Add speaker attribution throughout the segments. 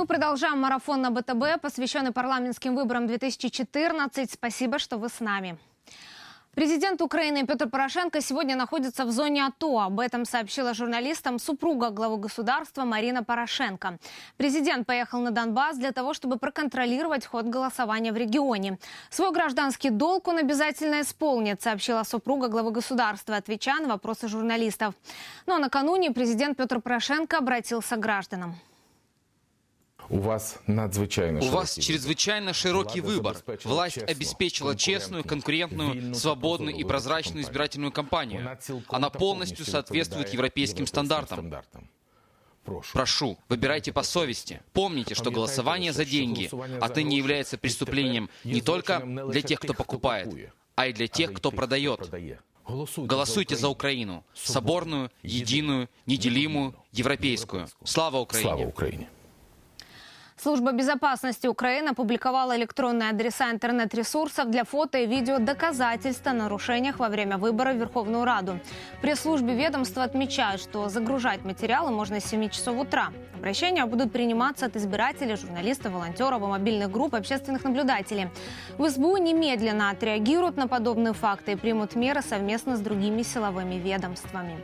Speaker 1: Мы продолжаем марафон на БТБ, посвященный парламентским выборам 2014. Спасибо, что вы с нами. Президент Украины Петр Порошенко сегодня находится в зоне АТО. Об этом сообщила журналистам супруга главы государства Марина Порошенко. Президент поехал на Донбасс для того, чтобы проконтролировать ход голосования в регионе. Свой гражданский долг он обязательно исполнит, сообщила супруга главы государства, отвечая на вопросы журналистов. Ну а накануне президент Петр Порошенко обратился к гражданам
Speaker 2: У вас надзвичайно
Speaker 3: У вас
Speaker 2: широкий
Speaker 3: чрезвычайно широкий
Speaker 2: Влада
Speaker 3: выбор.
Speaker 2: забезпечила
Speaker 3: Власть
Speaker 2: честную,
Speaker 3: обеспечила честную, конкурентную,
Speaker 2: вільну та
Speaker 3: свободную и
Speaker 2: прозору
Speaker 3: прозрачную
Speaker 2: виборчу
Speaker 3: избирательную кампанию.
Speaker 2: Вона цілком
Speaker 3: Она
Speaker 2: та
Speaker 3: полностью
Speaker 2: повністю
Speaker 3: соответствует
Speaker 2: відповідає
Speaker 3: европейским стандартам.
Speaker 2: стандартам. Прошу.
Speaker 3: Прошу, выбирайте по совести. Помните, что
Speaker 2: Пам'ятайте
Speaker 3: голосование
Speaker 2: лише,
Speaker 3: за
Speaker 2: що
Speaker 3: деньги
Speaker 2: голосування за
Speaker 3: отныне
Speaker 2: гроші
Speaker 3: является
Speaker 2: відтепер
Speaker 3: преступлением
Speaker 2: є
Speaker 3: не только
Speaker 2: злочином не
Speaker 3: для
Speaker 2: лише
Speaker 3: тех, кто
Speaker 2: тих, хто
Speaker 3: покупает,
Speaker 2: купує,
Speaker 3: а и для
Speaker 2: а
Speaker 3: тех,
Speaker 2: й
Speaker 3: кто
Speaker 2: тих,
Speaker 3: продает.
Speaker 2: продає. Голосуйте,
Speaker 3: Голосуйте за Украину. Соборную, единую, неделимую, европейскую. Слава Украине!
Speaker 2: Слава Україні!
Speaker 1: Служба безопасности Украины опубликовала электронные адреса интернет-ресурсов для фото и видео доказательств о нарушениях во время выборов в Верховную Раду. В пресс-службе ведомства отмечают, что загружать материалы можно с 7 часов утра. Обращения будут приниматься от избирателей, журналистов, волонтеров мобильных групп общественных наблюдателей. В СБУ немедленно отреагируют на подобные факты и примут меры совместно с другими силовыми ведомствами.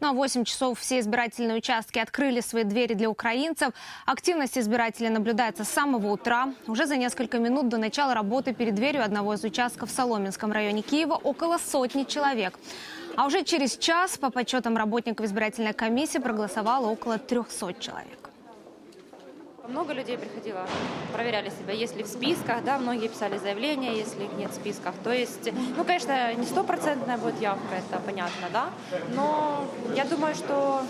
Speaker 1: Ну а в 8 часов все избирательные участки открыли свои двери для украинцев. Активность избирателей наблюдается с самого утра. Уже за несколько минут до начала работы перед дверью одного из участков в Соломенском районе Киева около сотни человек. А уже через час, по подсчетам работников избирательной комиссии, проголосовало около 300 человек.
Speaker 4: Много людей приходило, проверяли себя, есть ли в списках, да, многие писали заявления, если их нет в списках. То есть, ну, конечно, не стопроцентная будет явка, это понятно, да, но я думаю, что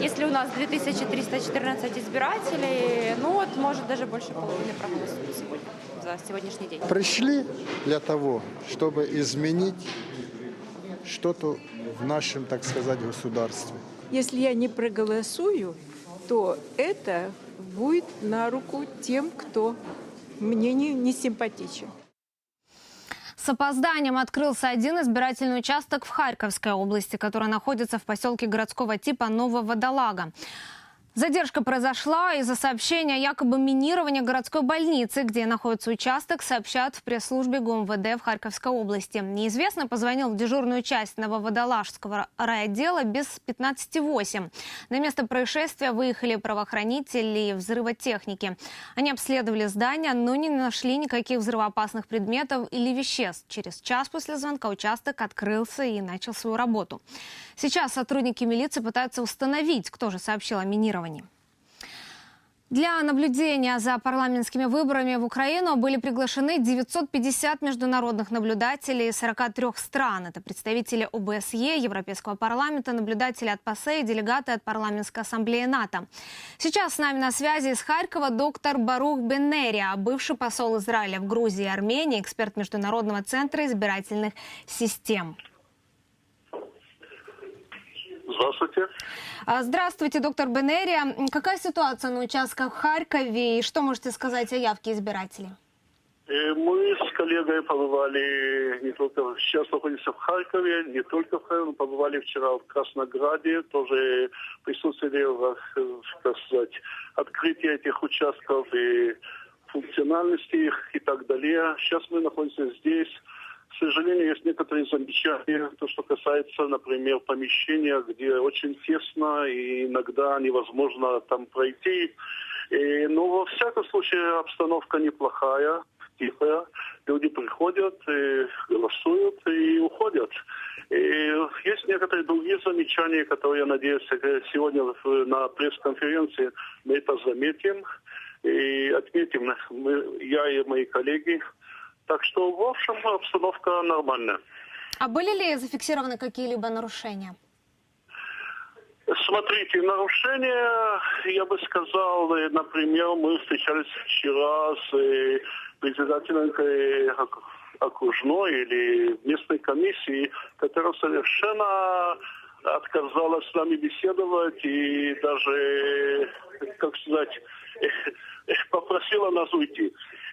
Speaker 4: если у нас 2314 избирателей, ну, вот, может, даже больше половины проголосуют сегодня, за сегодняшний день.
Speaker 5: пришли для того, чтобы изменить что-то в нашем, так сказать, государстве.
Speaker 6: Если я не проголосую, то это будет на руку тем, кто мне не, не симпатичен.
Speaker 1: С опозданием открылся один избирательный участок в Харьковской области, который находится в поселке городского типа Нововодолага. Задержка произошла из-за сообщения якобы минировании городской больницы, где находится участок, сообщают в пресс-службе ГУМВД в Харьковской области. Неизвестно позвонил в дежурную часть Нововодолажского райотдела без 15.8. На место происшествия выехали правоохранители и взрывотехники. Они обследовали здание, но не нашли никаких взрывоопасных предметов или веществ. Через час после звонка участок открылся и начал свою работу. Сейчас сотрудники милиции пытаются установить, кто же сообщил о минировании. Для наблюдения за парламентскими выборами в Украину были приглашены 950 международных наблюдателей из 43 стран. Это представители ОБСЕ, Европейского парламента, наблюдатели от ПАСЕ и делегаты от парламентской ассамблеи НАТО. Сейчас с нами на связи из Харькова доктор Барух Бенерия, бывший посол Израиля в Грузии и Армении, эксперт Международного центра избирательных систем.
Speaker 7: Здравствуйте.
Speaker 1: А, Здравствуйте, доктор Бенерия. Какая ситуация на участках в Харькове и что можете сказать о явке избирателей?
Speaker 7: Э, Мы с коллегой побывали не только сейчас находимся в Харькове, не только в Харькове, побывали вчера в Краснограде, тоже присутствовали э, так сказать, открытии этих участков и функциональности их и так далее. Сейчас мы находимся здесь. К сожалению, есть некоторые замечания, то, что касается, например, помещения, где очень тесно и иногда невозможно там пройти. И, но во всяком случае обстановка неплохая, тихая. Люди приходят, и голосуют и уходят. И есть некоторые другие замечания, которые, я надеюсь, сегодня на пресс-конференции мы это заметим и отметим мы, я и мои коллеги. Так что, в общем, обстановка нормальная.
Speaker 1: А были ли зафиксированы какие-либо нарушения?
Speaker 7: Смотрите, нарушения, я бы сказал, например, мы встречались вчера с э, председателем э, ок- окружной или местной комиссии, которая совершенно отказалась с нами беседовать и даже, э, как сказать, попросила нас уйти.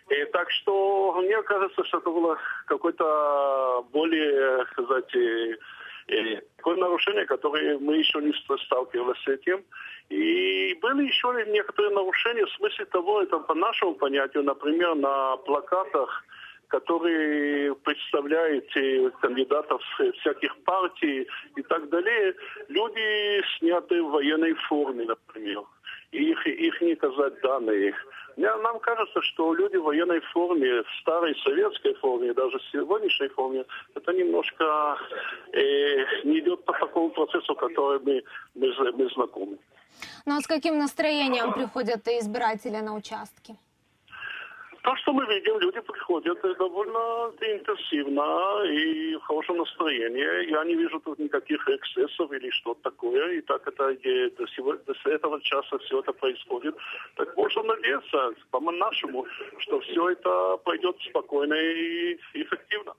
Speaker 7: И так что мне кажется, что это было какой-то более, э, э, такой некоторые нарушения, которые мы еще не сталкивались с этим. И были еще некоторые нарушения в смысле того, это по нашему понятию, например, на плакатах которые представляют э, кандидатов э, всяких партий и так далее, люди сняты в военной форме, например. И их, их не казать данные. Мне- Нам кажется, что люди в военной форме, в старой советской форме, даже в сегодняшней форме, это немножко э, не идет по такому процессу, который мы, мы, мы знакомы.
Speaker 1: Ну а с каким настроением приходят избиратели на участки?
Speaker 7: То, что мы видим, люди приходят э, довольно интенсивно и в хорошем настроении. Я не вижу тут никаких эксцессов или что-то такое. И так это и до, сего- до этого часа все это происходит. Так можно надеяться, по-нашему, что все это пойдет спокойно и эффективно.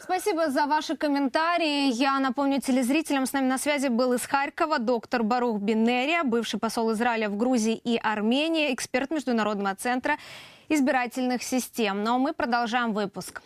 Speaker 1: Спасибо за ваши комментарии. Я напомню телезрителям, с нами на связи был из Харькова доктор Барух Бинерия, бывший посол Израиля в Грузии и Армении, эксперт Международного центра избирательных систем. Но мы продолжаем выпуск.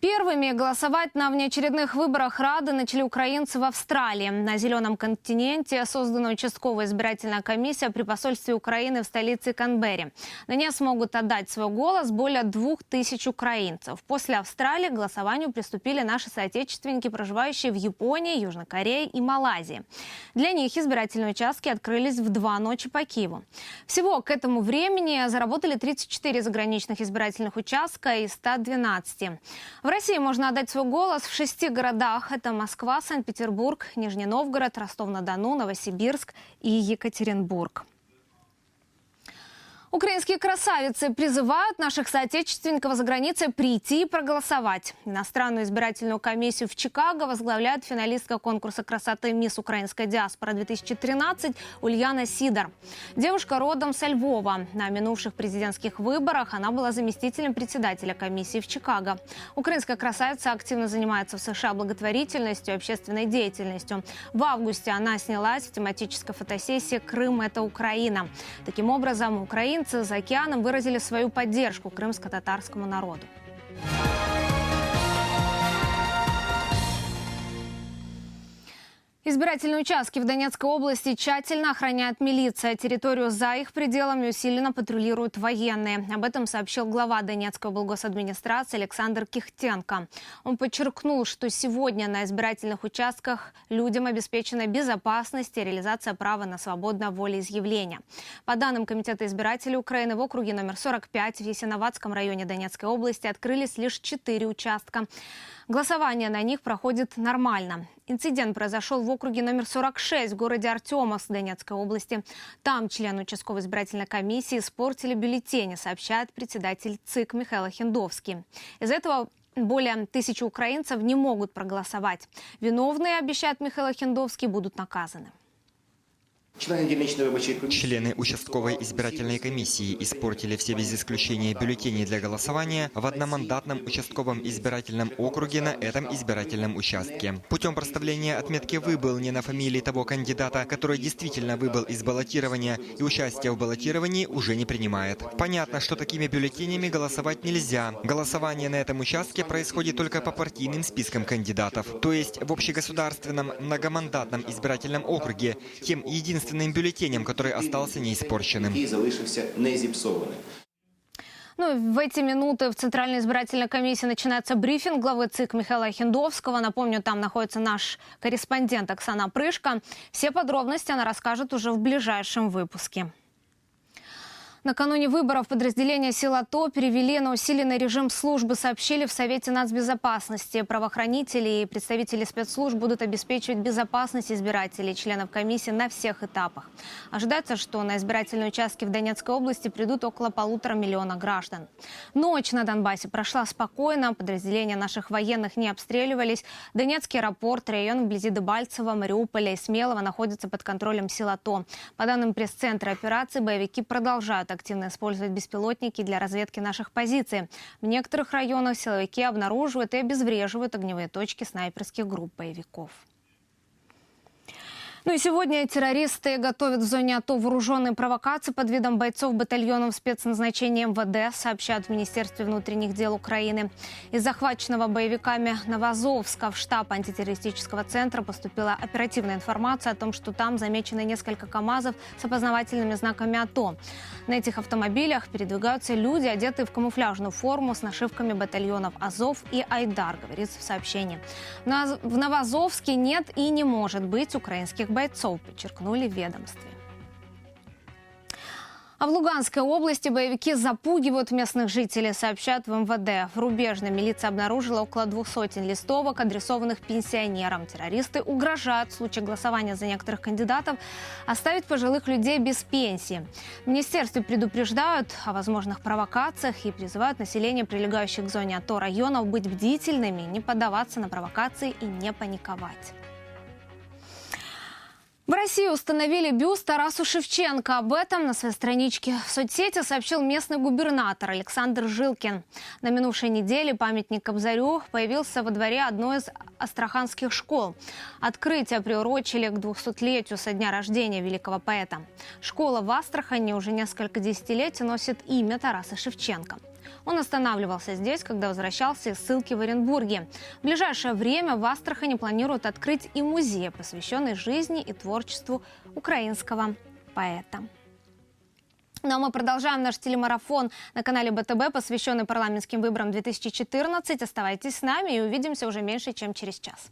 Speaker 1: Первыми голосовать на внеочередных выборах Рады начали украинцы в Австралии. На Зеленом континенте создана участковая избирательная комиссия при посольстве Украины в столице Канберре. На ней смогут отдать свой голос более двух тысяч украинцев. После Австралии к голосованию приступили наши соотечественники, проживающие в Японии, Южной Корее и Малайзии. Для них избирательные участки открылись в два ночи по Киеву. Всего к этому времени заработали 34 заграничных избирательных участка из 112. В России можно отдать свой голос в шести городах. Это Москва, Санкт-Петербург, Нижний Новгород, Ростов-на-Дону, Новосибирск и Екатеринбург. Украинские красавицы призывают наших соотечественников за границей прийти и проголосовать. Иностранную избирательную комиссию в Чикаго возглавляет финалистка конкурса красоты «Мисс Украинская диаспора-2013» Ульяна Сидор. Девушка родом со Львова. На минувших президентских выборах она была заместителем председателя комиссии в Чикаго. Украинская красавица активно занимается в США благотворительностью и общественной деятельностью. В августе она снялась в тематической фотосессии «Крым – это Украина». Таким образом, украинцы за океаном выразили свою поддержку крымско-татарскому народу. Избирательные участки в Донецкой области тщательно охраняет милиция. Территорию за их пределами усиленно патрулируют военные. Об этом сообщил глава Донецкой облгосадминистрации Александр Кихтенко. Он подчеркнул, что сегодня на избирательных участках людям обеспечена безопасность и реализация права на свободное волеизъявление. По данным Комитета избирателей Украины, в округе номер 45 в Ясиноватском районе Донецкой области открылись лишь четыре участка. Голосование на них проходит нормально. Инцидент произошел в округе номер 46 в городе Артемовск Донецкой области. Там члены участковой избирательной комиссии испортили бюллетени, сообщает председатель ЦИК Михаил Хиндовский. Из этого более тысячи украинцев не могут проголосовать. Виновные, обещает Михаил Хиндовский, будут наказаны.
Speaker 8: Члены дільничної виборчої комісії
Speaker 9: Члены участковой избирательной комиссии испортили все без исключения бюллетени для голосования в одномандатном участковом избирательном округе на этом избирательном участке. Путем проставления отметки «выбыл» не на фамилии того кандидата, который действительно выбыл из баллотирования и участие в баллотировании уже не принимает. Понятно, что такими бюллетенями голосовать нельзя. Голосование на этом участке происходит только по партийным спискам кандидатов. То есть в общегосударственном многомандатном избирательном округе тем единственным бюллетенем, который остался неиспорченным.
Speaker 8: залишився.
Speaker 1: Ну, в эти минуты в Центральной избирательной комиссии начинается брифинг главы ЦИК Михаила Хиндовского. Напомню, там находится наш корреспондент Оксана Прышко. Все подробности она расскажет уже в ближайшем выпуске. Накануне выборов подразделения сил АТО перевели на усиленный режим службы, сообщили в Совете нацбезопасности. Правоохранители и представители спецслужб будут обеспечивать безопасность избирателей, членов комиссии на всех этапах. Ожидается, что на избирательные участки в Донецкой области придут около полутора миллиона граждан. Ночь на Донбассе прошла спокойно, подразделения наших военных не обстреливались. Донецкий аэропорт, район вблизи Дебальцева, Мариуполя и Смелого находятся под контролем сил АТО. По данным пресс-центра операции, боевики продолжают активно использовать беспилотники для разведки наших позиций. В некоторых районах силовики обнаруживают и обезвреживают огневые точки снайперских групп боевиков. Ну и сегодня террористы готовят в зоне АТО вооруженные провокации под видом бойцов батальонов спецназначения МВД, сообщают в Министерстве внутренних дел Украины. Из захваченного боевиками Новозовска в штаб антитеррористического центра поступила оперативная информация о том, что там замечены несколько КАМАЗов с опознавательными знаками АТО. На этих автомобилях передвигаются люди, одетые в камуфляжную форму с нашивками батальонов Азов и Айдар, говорится в сообщении. В Новозовске нет и не может быть украинских бойцов, подчеркнули в ведомстве. А в Луганской области боевики запугивают местных жителей, сообщают в МВД. В Рубежной милиция обнаружила около двух сотен листовок, адресованных пенсионерам. Террористы угрожают в случае голосования за некоторых кандидатов оставить пожилых людей без пенсии. В министерстве предупреждают о возможных провокациях и призывают население, прилегающих к зоне АТО районов, быть бдительными, не поддаваться на провокации и не паниковать. В России установили бюст Тарасу Шевченко. Об этом на своей страничке в соцсети сообщил местный губернатор Александр Жилкин. На минувшей неделе памятник Кобзарю появился во дворе одной из астраханских школ. Открытие приурочили к 200-летию со дня рождения великого поэта. Школа в Астрахани уже несколько десятилетий носит имя Тараса Шевченко. Он останавливался здесь, когда возвращался из ссылки в Оренбурге. В ближайшее время в Астрахани планируют открыть и музей, посвященный жизни и творчеству украинского поэта. Ну а мы продолжаем наш телемарафон на канале БТБ, посвященный парламентским выборам 2014. Оставайтесь с нами и увидимся уже меньше, чем через час.